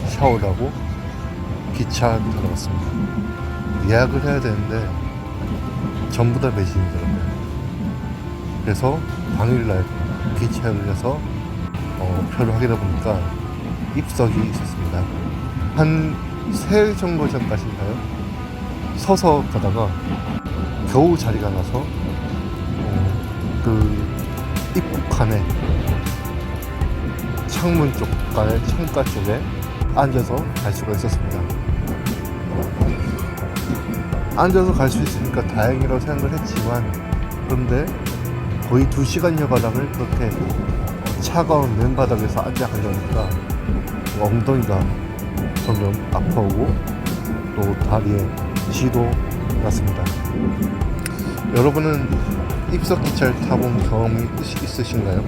샤워를 하고 기차 들어갔습니다. 예약을 해야 되는데 전부 다 매진이더라고요. 그래서 당일날 기차를 해서 어, 표를 확인해 보니까 입석이 있었습니다. 한세 정도 전까지인가요? 서서 가다가 겨우 자리가 나서 칸에 창문 쪽간에 창가 쪽에 앉아서 갈 수가 있었습니다. 앉아서 갈 수 있으니까 다행이라고 생각을 했지만 그런데 거의 두 시간 여 가량을 그렇게 차가운 맨바닥에서 앉아 가려니까 엉덩이가 점점 아파오고 또 다리에 쥐도 났습니다. 여러분은 입석 기차를 타본 경험이 있- 있으신가요?